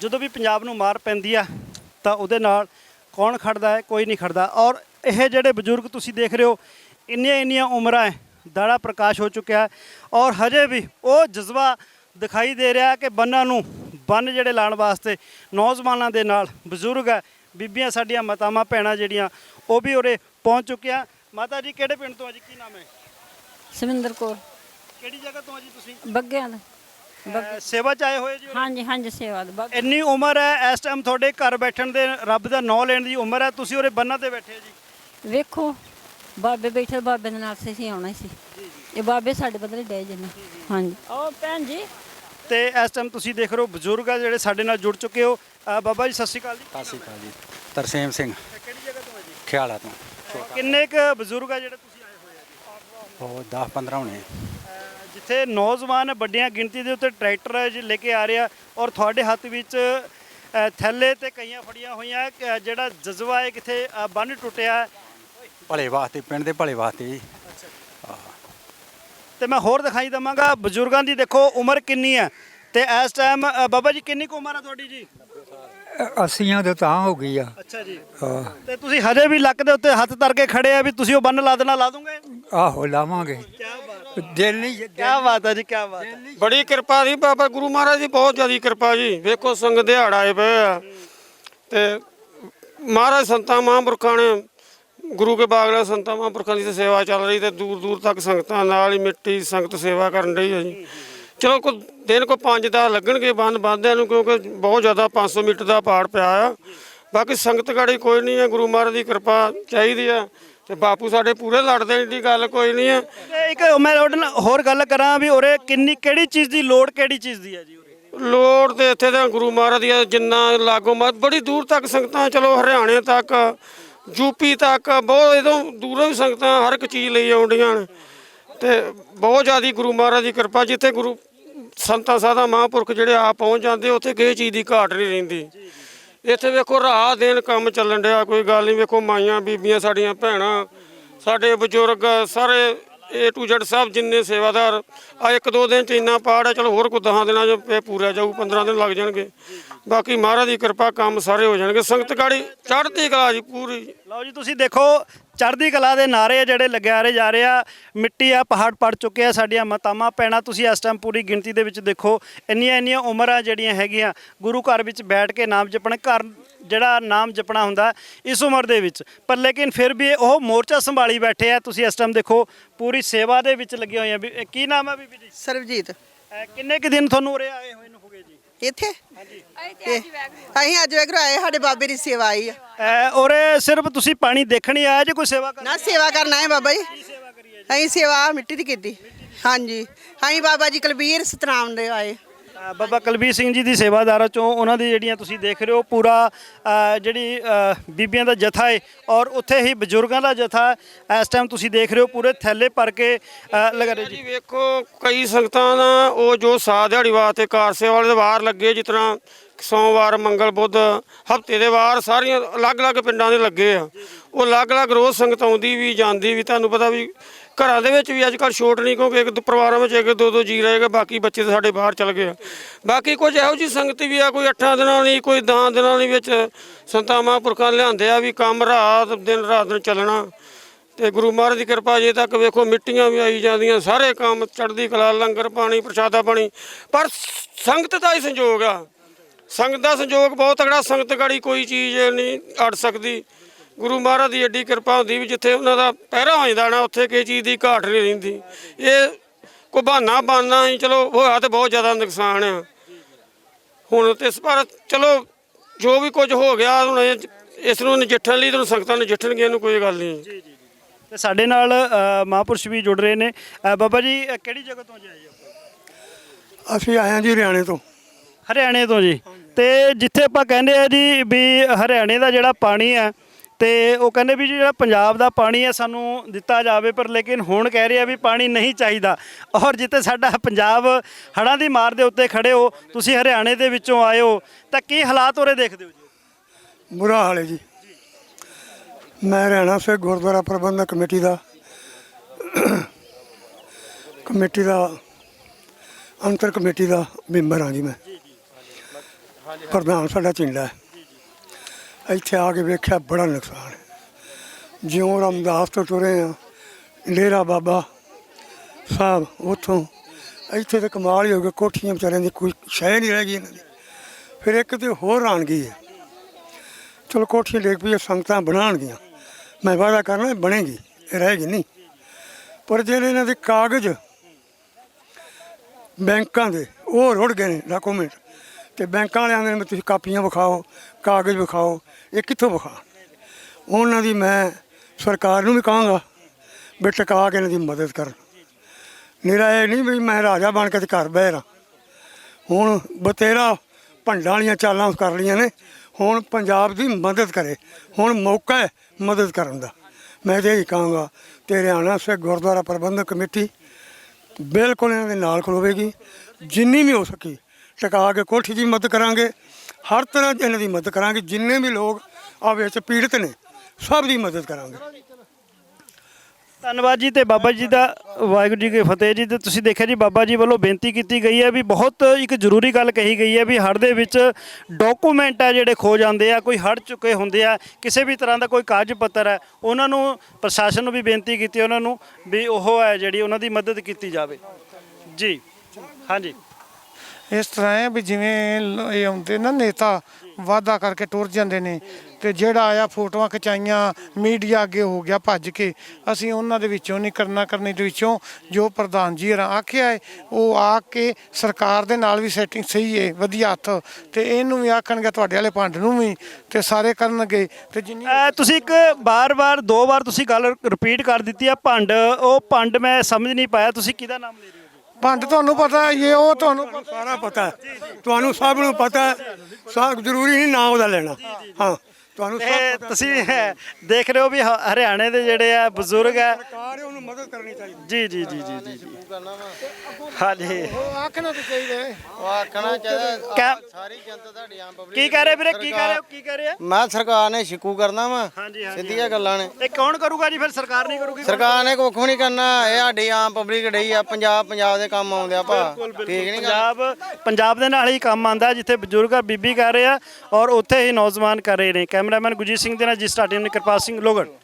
ਜਦੋਂ ਵੀ ਪੰਜਾਬ ਨੂੰ ਮਾਰ ਪੈਂਦੀ ਆ ਤਾਂ ਉਹਦੇ ਨਾਲ ਕੌਣ ਖੜਦਾ ਹੈ ਕੋਈ ਨਹੀਂ ਖੜਦਾ। ਔਰ ਇਹ ਜਿਹੜੇ ਬਜ਼ੁਰਗ ਤੁਸੀਂ ਦੇਖ ਰਹੇ ਹੋ ਇੰਨੀਆਂ ਇੰਨੀਆਂ ਉਮਰਾਂ ਹੈ ਦਾੜਾ ਪ੍ਰਕਾਸ਼ ਹੋ ਚੁੱਕਿਆ ਔਰ ਹਜੇ ਵੀ ਉਹ ਜਜ਼ਬਾ ਦਿਖਾਈ ਦੇ ਰਿਹਾ ਕਿ ਬੰਨਾਂ ਨੂੰ ਬੰਨ ਜਿਹੜੇ ਲਾਉਣ ਵਾਸਤੇ ਨੌਜਵਾਨਾਂ ਦੇ ਨਾਲ ਬਜ਼ੁਰਗ ਹੈ ਬੀਬੀਆਂ ਸਾਡੀਆਂ ਮਾਤਾਵਾਂ ਭੈਣਾਂ ਜਿਹੜੀਆਂ ਉਹ ਵੀ ਉਰੇ ਪਹੁੰਚ ਚੁੱਕੀਆਂ। ਮਾਤਾ ਜੀ ਕਿਹੜੇ ਪਿੰਡ ਤੋਂ ਆ ਜੀ? ਕੀ ਨਾਮ ਹੈ? ਸਵਿੰਦਰ ਕੌਰ। ਕਿਹੜੀ ਜਗ੍ਹਾ ਤੋਂ ਆ ਜੀ ਤੁਸੀਂ? ਬੱਗਿਆਂ ਦਾ ਸੇਵਾ ਚ ਆਏ ਹੋਏ ਜੀ? ਹਾਂਜੀ ਹਾਂਜੀ ਸੇਵਾ ਦਾ ਬੱਗ ਇੰਨੀ ਉਮਰ ਹੈ ਇਸ ਟਾਈਮ ਤੁਹਾਡੇ ਘਰ ਬੈਠਣ ਦੇ ਰੱਬ ਦਾ ਨਾਂ ਲੈਣ ਦੀ ਉਮਰ ਹੈ ਤੁਸੀਂ ਉਰੇ ਬੰਨਾਂ ਤੇ ਬੈਠੇ ਹੋ ਜੀ? ਵੇਖੋ ਬਾਬੇ ਬੈਠੇ ਬਾਬੇ ਦੇ ਨਾਲ ਸੀ ਆਉਣਾ ਸੀ। ਇਹ ਬਾਬੇ ਸਾਡੇ ਬਦਲੇ ਡੇ ਜਨ ਹਾਂਜੀ। ਉਹ ਭੈਣ ਜੀ। ਤੇ ਇਸ ਟਾਈਮ ਤੁਸੀਂ ਦੇਖ ਰਹੇ ਹੋ ਬਜ਼ੁਰਗ ਆ ਜਿਹੜੇ ਸਾਡੇ ਨਾਲ ਜੁੜ ਚੁੱਕੇ ਹੋ। ਬਾਬਾ ਜੀ ਸਤਿ ਸ਼੍ਰੀ ਅਕਾਲ ਜੀ। ਸਤਿ ਸ਼੍ਰੀ ਅਕਾਲ ਜੀ। ਤਰਸੇਮ ਸਿੰਘ। ਕਿਹੜੀ ਜਗ੍ਹਾ ਤੋਂ ਹੈ ਜੀ? ਖਿਆਲਾ ਤੋਂ। ਕਿੰਨੇ ਕੁ ਬਜ਼ੁਰਗ ਆ ਜਿਹੜੇ ਤੁਸੀਂ ਆਏ ਹੋਏ ਆ ਜੀ? ਉਹ 10 15 ਹੋਣੇ ਜਿੱਥੇ ਨੌਜਵਾਨ ਵੱਡੀਆਂ ਗਿਣਤੀ ਦੇ ਉੱਤੇ ਟਰੈਕਟਰ ਜੀ ਲੈ ਕੇ ਆ ਰਿਹਾ ਔਰ ਤੁਹਾਡੇ ਹੱਥ ਵਿੱਚ ਥੈਲੇ ਤੇ ਕਈਆਂ ਫੜੀਆਂ ਹੋਈਆਂ ਜਿਹੜਾ ਜਜ਼ਬਾ ਹੈ ਕਿਥੇ ਬੰਨ ਟੁੱਟਿਆ? ਹੈ। ਭਲੇ ਵਾਸਤੇ ਪਿੰਡ ਦੇ ਭਲੇ ਵਾਸਤੇ ਜੀ। ਤੇ ਮੈਂ ਹੋਰ ਦਿਖਾਈ ਦਵਾਂਗਾ ਬਜ਼ੁਰਗਾਂ ਦੀ ਦੇਖੋ ਉਮਰ ਕਿੰਨੀ ਹੈ। ਤੇ ਇਸ ਟਾਈਮ ਬਾਬਾ ਜੀ ਕਿੰਨੀ ਕੁ ਉਮਰ ਹੈ ਤੁਹਾਡੀ ਜੀ? ਅੱਸੀਆਂ ਦੇ ਤਾਂ ਹੋ ਗਈ ਆ। ਅੱਛਾ ਜੀ। ਹਾਂ। ਤੇ ਤੁਸੀਂ ਹਜੇ ਵੀ ਲੱਕ ਦੇ ਉੱਤੇ ਹੱਥ ਧਰ ਕੇ ਖੜੇ ਆ ਵੀ ਤੁਸੀਂ ਉਹ ਬੰਨ ਲਾ ਦੇਣਾ ਲਾ ਦੋਗੇ? ਆਹੋ ਲਾਵਾਂਗੇ। ਕੀ ਬਾਤ ਦਿਲ ਨਹੀਂ ਕੀ ਬਾਤ ਹੈ ਜੀ ਕੀ ਬਾਤ ਹੈ ਬੜੀ ਕਿਰਪਾ ਦੀ ਬਾਬਾ ਗੁਰੂ ਮਹਾਰਾਜ ਦੀ ਬਹੁਤ ਜ਼ਿਆਦੀ ਕਿਰਪਾ ਜੀ। ਵੇਖੋ ਸੰਗ ਦਿਹਾੜ ਆਏ ਪਏ ਆ। ਤੇ ਮਹਾਰਾਜ ਸੰਤਾਂ ਮਹਾਂਪੁਰਖਾਂ ਨੇ ਗੁਰੂ ਕੇ ਬਾਗਲਾ ਸੰਤਾਂ ਮਹਾਂਪੁਰਖਾਂ ਦੀ ਤਾਂ ਸੇਵਾ ਚੱਲ ਰਹੀ ਤੇ ਦੂਰ ਦੂਰ ਤੱਕ ਸੰਗਤਾਂ ਨਾਲ ਹੀ ਮਿੱਟੀ ਸੰਗਤ ਸੇਵਾ ਕਰਨ ਰਹੀ ਹੈ ਜੀ। ਚਲੋ ਕੋ ਦਿਨ ਕੋ ਪੰਜ ਦਾ ਲੱਗਣਗੇ ਬੰਦ ਬੰਦਿਆਂ ਨੂੰ ਕਿਉਂਕਿ ਬਹੁਤ ਜ਼ਿਆਦਾ 500 ਮੀਟਰ ਦਾ ਪਾੜ ਪਿਆ ਆ। ਬਾਕੀ ਸੰਗਤ ਗਾੜੀ ਕੋਈ ਨਹੀਂ ਹੈ ਗੁਰੂ ਮਹਾਰਾਜ ਦੀ ਕਿਰਪਾ ਚਾਹੀਦੀ ਆ। ਤੇ ਬਾਪੂ ਸਾਡੇ ਪੂਰੇ ਲੜਦੇ ਦੀ ਗੱਲ ਕੋਈ ਨਹੀਂ ਹੈ ਤੇ ਇੱਕ ਮੈਂ ਤੁਹਾਡੇ ਨਾਲ ਹੋਰ ਗੱਲ ਕਰਾਂ ਵੀ ਉਰੇ ਕਿੰਨੀ ਕਿਹੜੀ ਚੀਜ਼ ਦੀ ਲੋੜ ਕਿਹੜੀ ਚੀਜ਼ ਦੀ ਹੈ ਜੀ ਉਰੇ? ਲੋੜ ਤੇ ਇੱਥੇ ਤਾਂ ਗੁਰੂ ਮਹਾਰਾਜ ਦੀ ਜਿੰਨਾ ਲਾਗੋ ਮਤ ਬੜੀ ਦੂਰ ਤੱਕ ਸੰਗਤਾਂ ਚਲੋ ਹਰਿਆਣੇ ਤੱਕ ਯੂਪੀ ਤੱਕ ਬਹੁਤ ਇਦੋਂ ਦੂਰੋਂ ਵੀ ਸੰਗਤਾਂ ਹਰ ਇੱਕ ਚੀਜ਼ ਲਈ ਆਉਂਦੀਆਂ ਨੇ। ਤੇ ਬਹੁਤ ਜ਼ਿਆਦੀ ਗੁਰੂ ਮਹਾਰਾਜ ਦੀ ਕਿਰਪਾ ਜਿੱਥੇ ਗੁਰੂ ਸੰਤਾਂ ਸਾਧਾਂ ਮਹਾਂਪੁਰਖ ਜਿਹੜੇ ਆ ਪਹੁੰਚ ਜਾਂਦੇ ਉੱਥੇ ਕਿਸੇ ਚੀਜ਼ ਦੀ ਘਾਟ ਨਹੀਂ ਰਹਿੰਦੀ। ਇੱਥੇ ਵੇਖੋ ਰਾਹ ਦਿਨ ਕੰਮ ਚੱਲਣ ਡਿਆ, ਕੋਈ ਗੱਲ ਨਹੀਂ, ਵੇਖੋ ਮਾਈਆਂ, ਬੀਬੀਆਂ, ਸਾਡੀਆਂ ਭੈਣਾਂ, ਸਾਡੇ ਬਜ਼ੁਰਗ, ਸਾਰੇ ਏ ਟੂ ਜ਼ੈਡ ਸਭ ਜਿੰਨੇ ਸੇਵਾਦਾਰ, ਆ ਇੱਕ ਦੋ ਦਿਨ ਚ ਇੰਨਾ ਪਾੜ ਹੈ ਚਲੋ ਹੋਰ ਕੋ 10 ਦਿਨਾਂ ਚ ਇਹ ਪੂਰਾ ਜਾਊ 15 ਦਿਨ ਲੱਗ ਜਾਣਗੇ। ਬਾਕੀ ਮਹਾਰਾਜ ਦੀ ਕਿਰਪਾ ਕੰਮ ਸਾਰੇ ਹੋ ਜਾਣਗੇ। ਸੰਗਤ ਗਾੜੀ ਚੜ੍ਹਦੀ ਕਲਾ ਜੀ ਪੂਰੀ। ਲਓ ਜੀ ਤੁਸੀਂ ਦੇਖੋ ਚੜ੍ਹਦੀ ਕਲਾ ਦੇ ਨਾਰੇ ਆ ਜਿਹੜੇ ਲਗਾਰੇ ਜਾ ਰਹੇ ਆ। ਮਿੱਟੀ ਆ ਪਹਾੜ ਪੜ ਚੁੱਕੇ ਆ ਸਾਡੀਆਂ ਮਾਤਾਵਾਂ ਪੈਣਾ ਤੁਸੀਂ ਇਸ ਟਾਈਮ ਪੂਰੀ ਗਿਣਤੀ ਦੇ ਵਿੱਚ ਦੇਖੋ ਇੰਨੀਆਂ ਇੰਨੀਆਂ ਉਮਰਾਂ ਜਿਹੜੀਆਂ ਹੈਗੀਆਂ ਗੁਰੂ ਘਰ ਵਿੱਚ ਬੈਠ ਕੇ ਨਾਮ ਜਪਣ ਘਰ ਜਿਹੜਾ ਨਾਮ ਜਪਣਾ ਹੁੰਦਾ ਇਸ ਉਮਰ ਦੇ ਵਿੱਚ। ਪਰ ਲੇਕਿਨ ਫਿਰ ਵੀ ਉਹ ਮੋਰਚਾ ਸੰਭਾਲੀ ਬੈਠੇ ਆ ਤੁਸੀਂ ਇਸ ਟਾਈਮ ਦੇਖੋ ਪੂਰੀ ਸੇਵਾ ਦੇ ਵਿੱਚ ਲੱਗੇ ਹੋਏ ਆ। ਵੀ ਇਹ ਕੀ ਨਾਮ ਹੈ ਬੀਬੀ ਜੀ? ਸਰਬਜੀਤ। ਅਹ ਕਿੰਨੇ ਕੁ ਦਿਨ ਤੁਹਾਨੂੰ ਉਰੇ ਆਏ ਹੋਏ ਨੂੰ ਹੋ ਇੱਥੇ? ਅਸੀਂ ਅੱਜ ਵੇਖ ਆਏ ਸਾਡੇ ਬਾਬੇ ਦੀ ਸੇਵਾ ਆਈ ਆ। ਅਹ ਉਰੇ ਸਿਰਫ ਤੁਸੀਂ ਪਾਣੀ ਦੇਖਣ ਹੀ ਆਏ ਜੇ ਕੋਈ ਸੇਵਾ ਕਰ ਨਾ ਸੇਵਾ ਕਰਨਾ ਹੈ ਬਾਬਾ ਜੀ? ਅਸੀਂ ਸੇਵਾ ਮਿੱਟੀ ਦੀ ਕੀਤੀ। ਹਾਂਜੀ। ਅਸੀਂ ਬਾਬਾ ਜੀ ਕਲਬੀਰ ਸਤਨਾਮ ਦੇ ਆਏ। ਅ, ਬਾਬਾ ਕੁਲਬੀਰ ਸਿੰਘ ਜੀ ਦੀ ਸੇਵਾਦਾਰਾਂ ਚੋਂ ਉਹਨਾਂ ਦੀ ਜਿਹੜੀਆਂ ਤੁਸੀਂ ਦੇਖ ਰਹੇ ਹੋ ਪੂਰਾ ਅ, ਜਿਹੜੀ ਅ, ਬੀਬੀਆਂ ਦਾ ਜਥਾ ਹੈ ਔਰ ਉੱਥੇ ਹੀ ਬਜ਼ੁਰਗਾਂ ਦਾ ਜਥਾ ਹੈ। ਇਸ ਟਾਈਮ ਤੁਸੀਂ ਦੇਖ ਰਹੇ ਹੋ ਪੂਰੇ ਥੈਲੇ ਭਰ ਕੇ ਅ, ਲਗਾ ਰਹੇ ਜੀ ਜੀ ਵੇਖੋ ਕਈ ਸੰਗਤਾਂ ਨਾ ਉਹ ਜੋ ਸਾਹ ਦਿਹਾੜੀ ਵਾਸਤੇ ਕਾਰ ਸੇਵਾ ਵਾਲੇ ਦੇ ਵਾਰ ਲੱਗੇ ਜਿਸ ਤਰ੍ਹਾਂ ਸੋਮਵਾਰ ਮੰਗਲ ਬੁੱਧ ਹਫ਼ਤੇ ਦੇ ਵਾਰ ਸਾਰੀਆਂ ਅਲੱਗ-ਅਲੱਗ ਪਿੰਡਾਂ ਦੇ ਲੱਗੇ ਆ ਉਹ ਅਲੱਗ-ਅਲੱਗ ਰੋਜ਼ ਸੰਗਤ ਆਉਂਦੀ ਵੀ ਜਾਂਦੀ ਵੀ ਤੁਹਾਨੂੰ ਪਤਾ ਵੀ ਘਰਾਂ ਦੇ ਵਿੱਚ ਵੀ ਅੱਜ ਕੱਲ੍ਹ ਛੋਟ ਨਹੀਂ, ਕਿਉਂਕਿ ਇੱਕ ਦੋ ਪਰਿਵਾਰਾਂ ਵਿੱਚ ਇੱਕ ਦੋ ਦੋ ਜੀ ਰਹੇਗਾ ਬਾਕੀ ਬੱਚੇ ਤਾਂ ਸਾਡੇ ਬਾਹਰ ਚਲ ਗਏ ਆ। ਬਾਕੀ ਕੁਝ ਇਹੋ ਜੀ ਸੰਗਤ ਵੀ ਆ, ਕੋਈ ਅੱਠਾਂ ਦਿਨਾਂ ਨਹੀਂ ਕੋਈ 10 ਦਿਨਾਂ ਦੇ ਵਿੱਚ ਸੰਤਾਂ ਮਹਾਂਪੁਰਖਾਂ ਲਿਆਂਦੇ ਆ ਵੀ ਕੰਮ ਰਾਤ, ਦਿਨ ਰਾਤ ਦਿਨ ਚੱਲਣਾ। ਤੇ ਗੁਰੂ ਮਹਾਰਾਜ ਦੀ ਕਿਰਪਾ ਜੇ ਤੱਕ ਵੇਖੋ ਮਿੱਟੀਆਂ ਵੀ ਆਈ ਜਾਂਦੀਆਂ, ਸਾਰੇ ਕੰਮ ਚੜ੍ਹਦੀ ਕਲਾ, ਲੰਗਰ ਪਾਣੀ, ਪ੍ਰਸ਼ਾਦਾ ਪਾਣੀ। ਪਰ ਸੰਗਤ ਦਾ ਹੀ ਸੰਯੋਗ ਆ। ਸੰਗਤ ਦਾ ਸੰਯੋਗ ਬਹੁਤ ਤਗੜਾ ਸੰਗਤ ਗਾੜੀ ਕੋਈ ਚੀਜ਼ ਨਹੀਂ ਅੜ ਸਕਦੀ। ਗੁਰੂ ਮਹਾਰਾਜ ਦੀ ਏਡੀ ਕਿਰਪਾ ਹੁੰਦੀ ਵੀ ਜਿੱਥੇ ਉਹਨਾਂ ਦਾ ਪਹਿਰਾ ਹੋ ਜਾਂਦਾ ਨਾ ਉੱਥੇ ਕਿਸੇ ਚੀਜ਼ ਦੀ ਘਾਟ ਨਹੀਂ ਰਹਿੰਦੀ। ਇਹ ਕੋਈ ਬਹਾਨਾ ਬਾਨਾ ਹੀ ਚਲੋ ਹੋਇਆ ਤੇ ਬਹੁਤ ਜ਼ਿਆਦਾ ਨੁਕਸਾਨ ਆ। ਹੁਣ ਤੇ ਇਸ ਪਰ ਚਲੋ ਜੋ ਵੀ ਕੁਝ ਹੋ ਗਿਆ ਹੁਣ ਇਹ- ਇਸ ਨੂੰ ਨਜਿੱਠਣ ਲਈ ਤੁਹਾਨੂੰ ਸੰਗਤਾਂ ਨਜਿੱਠਣਗੀਆਂ ਇਹਨੂੰ ਕੋਈ ਗੱਲ ਨਹੀਂ। ਤੇ ਸਾਡੇ ਨਾਲ ਅ, ਮਹਾਂਪੁਰਸ਼ ਵੀ ਜੁੜ ਰਹੇ ਨੇ। ਅ, ਬਾਬਾ ਜੀ ਅ, ਕਿਹੜੀ ਜਗ੍ਹਾ ਤੋਂ ਜੀ ਆਏ ਹੋ? ਅਸੀਂ ਆਏ ਹਾਂ ਜੀ ਹਰਿਆਣੇ ਤੋਂ। ਹਰਿਆਣੇ ਤੋਂ ਜੀ। ਤੇ ਜਿੱਥੇ ਆਪਾਂ ਕਹਿੰਦੇ ਆ ਜੀ ਵੀ ਹਰਿਆਣੇ ਦਾ ਜਿਹੜਾ ਪਾਣੀ ਹੈ ਤੇ ਉਹ ਕਹਿੰਦੇ ਵੀ ਜਿਹੜਾ ਪੰਜਾਬ ਦਾ ਪਾਣੀ ਹੈ ਸਾਨੂੰ ਦਿੱਤਾ ਜਾਵੇ ਪਰ ਲੇਕਿਨ ਹੁਣ ਕਹਿ ਰਹੇ ਆ ਵੀ ਪਾਣੀ ਨਹੀਂ ਚਾਹੀਦਾ। ਔਰ ਜਿੱਥੇ ਸਾਡਾ ਪੰਜਾਬ ਹੜ੍ਹਾਂ ਦੀ ਮਾਰ ਦੇ ਉੱਤੇ ਖੜੇ ਹੋ ਤੁਸੀਂ ਹਰਿਆਣੇ ਦੇ ਵਿੱਚੋਂ ਆਏ ਹੋ ਤਾਂ ਕੀ ਹਾਲਾਤ ਉਰੇ ਦੇਖਦੇ ਹੋ ਜੀ? ਬੁਰਾ ਹਾਲ ਹੈ ਜੀ। ਮੈਂ ਹਰਿਆਣਾ ਸੇ ਗੁਰਦੁਆਰਾ ਪ੍ਰਬੰਧਕ ਕਮੇਟੀ ਦਾ। ਕਮੇਟੀ ਦਾ ਅੰਤਰ ਕਮੇਟੀ ਦਾ ਮੈਂਬਰ ਹਾਂ ਜੀ ਮੈਂ। ਪ੍ਰਧਾਨ ਸਾਡਾ ਚਿੰਡਾ ਹੈ। ਇੱਥੇ ਆ ਕੇ ਵੇਖਿਆ ਬੜਾ ਨੁਕਸਾਨ ਹੈ। ਜਿਉਂ ਰਮਦਾਸ ਤੋਂ ਤੁਰੇ ਆ, ਡੇਰਾ ਬਾਬਾ ਸਾਹਿਬ ਉੱਥੋਂ, ਇੱਥੇ ਤੇ ਕਮਾਲ ਹੀ ਹੋ ਗਿਆ ਕੋਠੀਆਂ ਵਿਚਾਰਿਆਂ ਦੀ ਕੋਈ ਸ਼ੈ ਨਹੀਂ ਰਹਿ ਗਈ ਇਹਨਾਂ ਦੀ। ਫਿਰ ਇੱਕ ਤੇ ਹੋਰ ਆਣਗੀ ਹੈ। ਚਲੋ ਕੋਠੀਆਂ ਡੇਕ ਪਈ ਸੰਗਤਾਂ ਬਣਾਉਣਗੀਆਂ। ਮੈਂ ਵਾਅਦਾ ਕਰਨਾ ਬਣੇਗੀ, ਇਹ ਰਹੇਗੀ ਨਹੀਂ। ਪਰ ਜਿਹੜੇ ਇਹਨਾਂ ਦੇ ਕਾਗਜ਼ ਬੈਂਕਾਂ ਦੇ, ਉਹ ਰੁੜ ਗਏ ਨੇ, ਡਾਕੂਮੈਂਟ। ਤੇ ਬੈਂਕਾਂ ਵਾਲਿਆਂ ਨੇ ਵੀ ਤੁਸੀਂ ਕਾਪੀਆਂ ਵਿਖਾਓ, ਕਾਗਜ਼ ਵਿਖਾਓ, ਇਹ ਕਿੱਥੋਂ ਵਿਖਾ? ਉਹਨਾਂ ਦੀ ਮੈਂ ਸਰਕਾਰ ਨੂੰ ਵੀ ਕਹਾਂਗਾ ਵੀ ਟਿਕਾ ਕੇ ਇਹਨਾਂ ਦੀ ਮਦਦ ਕਰਨ। ਨਿਰਾ ਇਹ ਨਹੀਂ ਵੀ ਮੈਂ ਰਾਜਾ ਬਣ ਕੇ ਤੇ ਘਰ ਬਹਿ ਰਾਂ ਹੁਣ ਬਤੇਰਾ ਭੰਡਾਂ ਵਾਲੀਆਂ ਚਾਲਾਂ ਕਰ ਲਈਆਂ ਨੇ, ਹੁਣ ਪੰਜਾਬ ਦੀ ਮਦਦ ਕਰੇ, ਹੁਣ ਮੌਕਾ ਹੈ ਮਦਦ ਕਰਨ ਦਾ। ਮੈਂ ਤੇ ਇਹੀ ਕਹਾਂਗਾ ਤੇ ਹਰਿਆਣਾ ਸੇ ਗੁਰਦੁਆਰਾ ਪ੍ਰਬੰਧਕ ਕਮੇਟੀ ਬਿਲਕੁਲ ਇਹਨਾਂ ਦੇ ਨਾਲ ਖਲੋਵੇਗੀ, ਜਿੰਨੀ ਵੀ ਹੋ ਸਕੀ ਟਿਕਾ ਕੇ ਕੋਠੀ ਦੀ ਮਦਦ ਕਰਾਂਗੇ। ਹਰ ਤਰ੍ਹਾਂ ਇਹਨਾਂ ਦੀ ਮਦਦ ਕਰਾਂਗੇ। ਜਿੰਨੇ ਵੀ ਲੋਕ ਆ ਵਿੱਚ ਪੀੜਤ ਨੇ, ਸਭ ਦੀ ਮਦਦ ਕਰਾਂਗੇ। ਧੰਨਵਾਦ ਜੀ ਤੇ ਬਾਬਾ ਜੀ ਦਾ, ਵਾਹਿਗੁਰੂ ਜੀ ਕੀ ਫਤਿਹ ਜੀ। ਤੇ ਤੁਸੀਂ ਦੇਖਿਆ ਜੀ, ਬਾਬਾ ਜੀ ਵੱਲੋਂ ਬੇਨਤੀ ਕੀਤੀ ਗਈ ਹੈ ਵੀ ਬਹੁਤ ਇੱਕ ਜ਼ਰੂਰੀ ਗੱਲ ਕਹੀ ਗਈ ਹੈ ਵੀ ਹੜ੍ਹ ਦੇ ਵਿੱਚ ਡਾਕੂਮੈਂਟ ਆ ਜਿਹੜੇ ਖੋ ਜਾਂਦੇ ਆ, ਕੋਈ ਹੜ੍ਹ ਚੁੱਕੇ ਹੁੰਦੇ ਆ, ਕਿਸੇ ਵੀ ਤਰ੍ਹਾਂ ਦਾ ਕੋਈ ਕਾਗਜ਼ ਪੱਤਰ ਹੈ, ਉਹਨਾਂ ਨੂੰ ਪ੍ਰਸ਼ਾਸਨ ਨੂੰ ਵੀ ਬੇਨਤੀ ਕੀਤੀ ਉਹਨਾਂ ਨੂੰ ਵੀ ਉਹ ਹੈ ਜਿਹੜੀ ਉਹਨਾਂ ਦੀ ਮਦਦ ਕੀਤੀ ਜਾਵੇ। ਜੀ, ਹਾਂਜੀ। ਇਸ ਤਰ੍ਹਾਂ ਹੈ ਵੀ ਜਿਵੇਂ ਇਹ ਆਉਂਦੇ ਨਾ ਨੇਤਾ ਵਾਅਦਾ ਕਰਕੇ ਟੁਰ ਜਾਂਦੇ ਨੇ। ਤੇ ਜਿਹੜਾ ਆਇਆ ਫੋਟੋਆਂ ਖਿਚਾਈਆਂ, ਮੀਡੀਆ ਅੱਗੇ ਹੋ ਗਿਆ ਭੱਜ ਕੇ, ਅਸੀਂ ਉਹਨਾਂ ਦੇ ਵਿੱਚੋਂ ਨਹੀਂ, ਕਰਨਾ ਕਰਨੀ ਦੇ ਵਿੱਚੋਂ ਜੋ ਪ੍ਰਧਾਨ ਜੀ ਹਰਾਂ ਆਖਿਆ ਹੈ, ਉਹ ਆ ਕੇ ਸਰਕਾਰ ਦੇ ਨਾਲ ਵੀ ਸੈਟਿੰਗ ਸਹੀ ਹੈ, ਵਧੀਆ ਹੱਥ। ਤੇ ਇਹਨੂੰ ਵੀ ਆਖਣਗੇ, ਤੁਹਾਡੇ ਵਾਲੇ ਭੰਡ ਨੂੰ ਵੀ, ਤੇ ਸਾਰੇ ਕਰਨਗੇ। ਤੇ ਜਿੰਨੀ ਤੁਸੀਂ ਇੱਕ ਬਾਰ-ਬਾਰ, ਦੋ ਵਾਰ ਤੁਸੀਂ ਗੱਲ ਰਿਪੀਟ ਕਰ ਦਿੱਤੀ ਆ ਭੰਡ ਉਹ ਭੰਡ ਮੈਂ ਸਮਝ ਨਹੀਂ ਪਾਇਆ, ਤੁਸੀਂ ਕਿਹਦਾ ਨਾਮ ਲੈ ਰਹੇ ਭੰਡ ਤੁਹਾਨੂੰ ਪਤਾ ਹੈ ਇਹ ਉਹ ਤੁਹਾਨੂੰ ਸਾਰਾ ਪਤਾ ਹੈ। ਤੁਹਾਨੂੰ ਸਭ ਨੂੰ ਪਤਾ ਹੈ। ਸਭ ਜ਼ਰੂਰੀ ਨਹੀਂ ਨਾਮ ਉਹਦਾ ਲੈਣਾ। ਹਾਂ ਤੁਹਾਨੂੰ ਸਭ ਇਹ ਪਤਾ। ਤੁਸੀਂ ਦੇਖ ਰਹੇ ਹੋ ਵੀ ਹ- ਹਰਿਆਣੇ ਦੇ ਜਿਹੜੇ ਆ ਬਜ਼ੁਰਗ ਆ ਮਦਦ ਕਰਨੀ ਚਾਹੀਦੀ। ਜੀ ਜੀ ਜੀ ਜੀ ਜੀ ਜੀ। ਹਾਂਜੀ। ਉਹ ਆਖਣਾ ਤੇ ਚਾਹੀਦਾ ਹੈ। ਉਹ ਆਖਣਾ ਚਾਹੀਦਾ ਕੈ- ਸਾਰੀ ਜਨਤਾ ਤੁਹਾਡੀ ਆਮ ਪਬਲਿਕ ਕੀ ਕਹਿ ਰਹੇ ਵੀਰੇ? ਕੀ ਕਹਿ ਰਹੇ ਹੋ? ਕੀ ਕਹਿ ਰਹੇ ਆ? ਮੈਂ ਸਰਕਾਰ ਨੇ ਸ਼ਿਕੂ ਕਰਨਾ ਵਾ। ਹਾਂਜੀ ਹਾਂਜੀ ਸਿੱਧੀਆਂ ਗੱਲਾਂ ਨੇ। ਇਹ ਕੌਣ ਕਰੂਗਾ ਜੀ? ਫਿਰ ਸਰਕਾਰ ਨਹੀਂ ਕਰੂਗੀ ਸਰਕਾਰ ਨੇ ਕੁੱਖ ਵੀ ਨਹੀਂ ਕਰਨਾ। ਇਹ ਸਾਡੀ ਆਮ ਪਬਲਿਕ ਡਈ ਆ। ਪੰਜਾਬ ਪੰਜਾਬ ਦੇ ਕੰਮ ਆਉਂਦੇ ਆ ਭਾ। ਠੀਕ ਨਹੀਂ ਗੱਲ? ਪੰਜਾਬ ਪੰਜਾਬ ਦੇ ਨਾਲ ਹੀ ਕੰਮ ਆਂਦਾ ਜਿੱਥੇ ਬਜ਼ੁਰਗ ਆ ਬੀਬੀ ਕਰ ਰਹੇ ਆ ਔਰ ਉੱਥੇ ਹੀ ਨੌਜਵਾਨ ਕਰ ਰਹੇ ਨੇ। ਕੈਮਰਾਮੈਨ ਗੁਰਜੀਤ ਸਿੰਘ ਦੇ ਨਾਲ ਜੀ ਸਟਾਰਟਿੰਗ ਕਿਰਪਾਲ ਸਿੰਘ ਲੋਗੜ